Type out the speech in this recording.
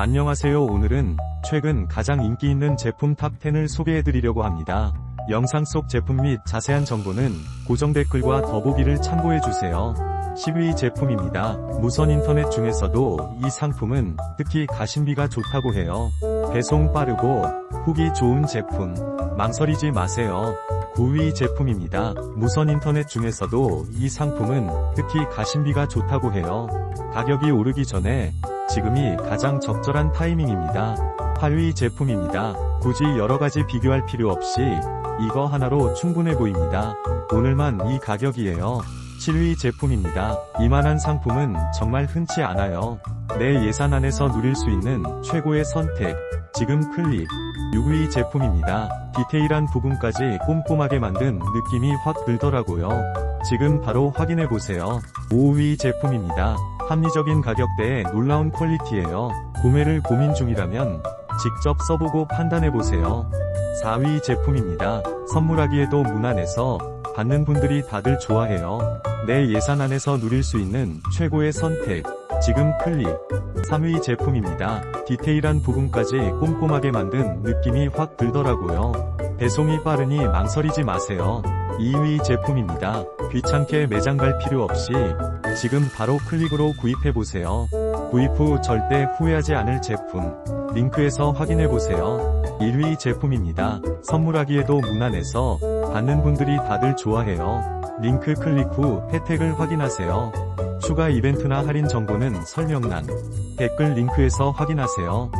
안녕하세요. 오늘은 최근 가장 인기 있는 제품 탑10을 소개해드리려고 합니다. 영상 속 제품 및 자세한 정보는 고정 댓글과 더보기를 참고해주세요. 10위 제품입니다. 무선 인터넷 중에서도 이 상품은 특히 가심비가 좋다고 해요. 배송 빠르고 후기 좋은 제품. 망설이지 마세요. 9위 제품입니다. 무선 인터넷 중에서도 이 상품은 특히 가심비가 좋다고 해요. 가격이 오르기 전에 지금이 가장 적절한 타이밍입니다. 8위 제품입니다. 굳이 여러가지 비교할 필요 없이 이거 하나로 충분해 보입니다. 오늘만 이 가격이에요. 7위 제품입니다. 이만한 상품은 정말 흔치 않아요. 내 예산 안에서 누릴 수 있는 최고의 선택. 지금 클릭. 6위 제품입니다. 디테일한 부분까지 꼼꼼하게 만든 느낌이 확 들더라고요. 지금 바로 확인해보세요. 5위 제품입니다. 합리적인 가격대에 놀라운 퀄리티예요. 구매를 고민 중이라면 직접 써보고 판단해보세요. 4위 제품입니다. 선물하기에도 무난해서 받는 분들이 다들 좋아해요. 내 예산 안에서 누릴 수 있는 최고의 선택. 지금 클릭. 3위 제품입니다. 디테일한 부분까지 꼼꼼하게 만든 느낌이 확 들더라고요. 배송이 빠르니 망설이지 마세요. 2위 제품입니다. 귀찮게 매장 갈 필요 없이 지금 바로 클릭으로 구입해보세요. 구입 후 절대 후회하지 않을 제품. 링크에서 확인해보세요. 1위 제품입니다. 선물하기에도 무난해서 받는 분들이 다들 좋아해요. 링크 클릭 후 혜택을 확인하세요. 추가 이벤트나 할인 정보는 설명란, 댓글 링크에서 확인하세요.